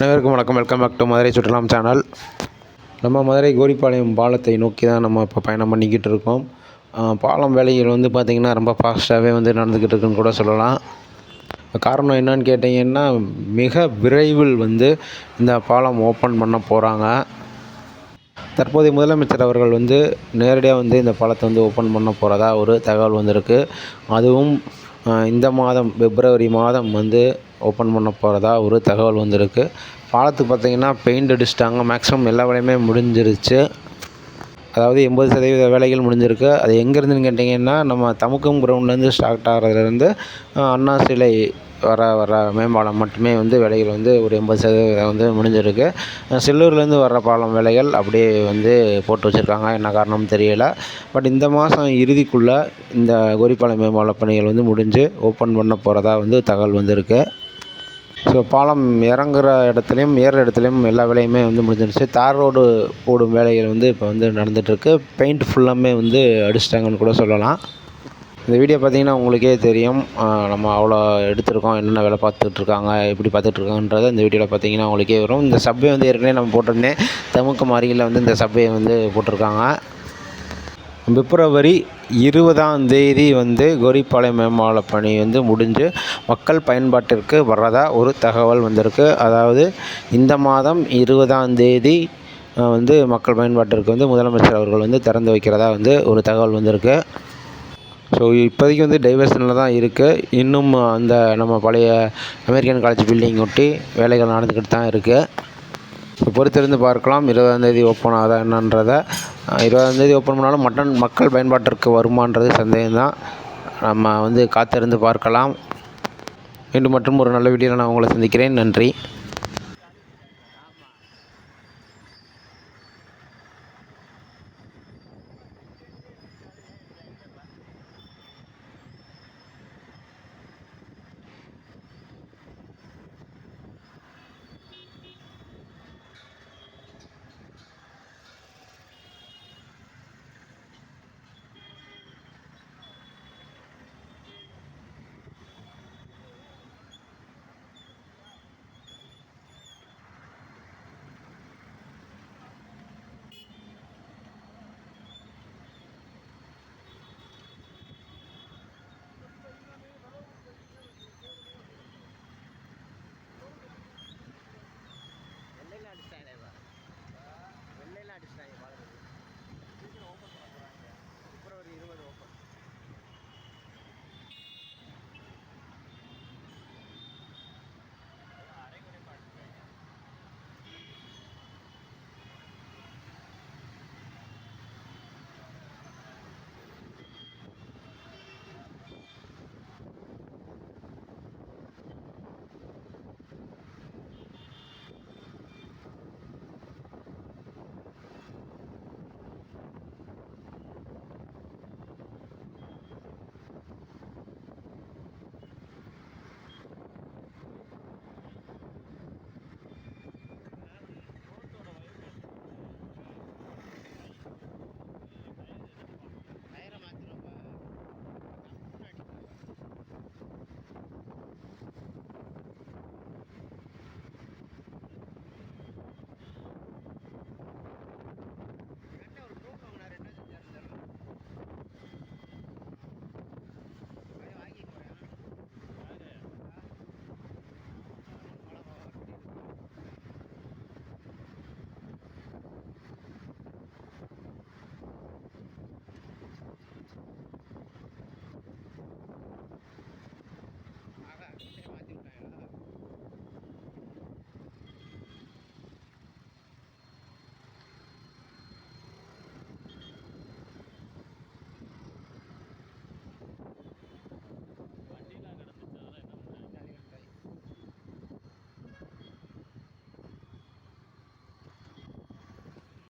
அனைவருக்கும் வணக்கம். Welcome back to Madurai சுற்றுலாம் சேனல் நம்ம மதுரை கோரிப்பாளையம் பாலத்தை நோக்கி தான் நம்ம இப்போ பயணம் பண்ணிக்கிட்டு இருக்கோம். பாலம் வேலைகள் வந்து பார்த்திங்கன்னா ரொம்ப ஃபாஸ்ட்டாகவே வந்து நடந்துக்கிட்டு இருக்குன்னு கூட சொல்லலாம். காரணம் என்னன்னு கேட்டிங்கன்னா மிக விரைவில் வந்து இந்த பாலம் ஓப்பன் பண்ண போகிறாங்க தற்போதைய முதலமைச்சர் அவர்கள் வந்து நேரடியாக வந்து இந்த பாலத்தை வந்து ஓப்பன் பண்ண போகிறதா ஒரு தகவல் வந்திருக்கு. அதுவும் இந்த மாதம் பிப்ரவரி மாதம் வந்து ஓப்பன் பண்ண போகிறதா ஒரு தகவல் வந்திருக்கு. பாலத்துக்கு பார்த்திங்கன்னா பெயிண்ட் அடிச்சிட்டாங்க. மேக்ஸிமம் எல்லா வேலையுமே முடிஞ்சிருச்சு. அதாவது எண்பது சதவீத வேலைகள் முடிஞ்சிருக்கு. அது எங்கேருந்துன்னு கேட்டிங்கன்னா நம்ம தமுக்கம் கிரவுண்ட்லேருந்து ஸ்டார்ட் ஆகிறதுலேருந்து அண்ணா சிலை வர வர மேம்பாலம் மட்டுமே வந்து வேலைகள் வந்து ஒரு எண்பது சதவீதம் வந்து முடிஞ்சிருக்கு. செல்லூர்லேருந்து வர்ற பாலம் வேலைகள் அப்படியே வந்து போட்டு வச்சுருக்காங்க. என்ன காரணம் தெரியலை. பட் இந்த மாதம் இறுதிக்குள்ளே இந்த கோரிப்பாளையம் மேம்பால பணிகள் வந்து முடிஞ்சு ஓப்பன் பண்ண போகிறதா வந்து தகவல் வந்திருக்கு. ஸோ பாலம் இறங்குற இடத்துலையும் ஏறுற இடத்துலையும் எல்லா வேலையுமே வந்து முடிஞ்சிருச்சு. தார் ரோடு போடும் வேலைகள் வந்து இப்போ வந்து நடந்துகிட்ருக்கு பெயிண்ட் ஃபுல்லாமே வந்து அடிச்சிட்டாங்கன்னு கூட சொல்லலாம். இந்த வீடியோ பார்த்திங்கன்னா உங்களுக்கே தெரியும். நம்ம அவ்வளோ எடுத்திருக்கோம். என்னென்ன வேலை பார்த்துட்ருக்காங்க எப்படி பார்த்துட்ருக்காங்கன்றத இந்த வீடியோவில் பார்த்தீங்கன்னா உங்களுக்கே வரும். இந்த சப்வே வந்து ஏற்கனவே நம்ம போட்டிருந்தேன். தமுக்கு மாறியில் வந்து இந்த சப்வே வந்து போட்டிருக்காங்க. பிப்ரவரி இருபதாம் தேதி வந்து கோரிப்பாளையம் மேம்பால பணி வந்து முடிஞ்சு மக்கள் பயன்பாட்டிற்கு வர்றதா ஒரு தகவல் வந்திருக்கு. அதாவது இந்த மாதம் இருபதாம் தேதி வந்து மக்கள் பயன்பாட்டிற்கு வந்து முதலமைச்சர் அவர்கள் வந்து திறந்து வைக்கிறதா வந்து ஒரு தகவல் வந்திருக்கு. ஸோ இப்போதைக்கு வந்து டைவர்ஷனில் தான் இருக்குது இன்னும் அந்த நம்ம பழைய அமெரிக்கன் காலேஜ் பில்டிங் ஒட்டி வேலைகள் நடந்துக்கிட்டு தான் இருக்குது இப்போ பொறுத்திருந்து பார்க்கலாம். இருபதாந்தேதி ஓப்பன் ஆகுதா என்னன்றதை இருபதாந்தேதி ஓப்பன் பண்ணாலும் மட்டன் மக்கள் பயன்பாட்டிற்கு வருமான்றது சந்தேகம்தான். நம்ம வந்து காத்திருந்து பார்க்கலாம். மீண்டும் மற்றும் ஒரு நல்ல வீடியோவில் நான் உங்களை சந்திக்கிறேன். நன்றி.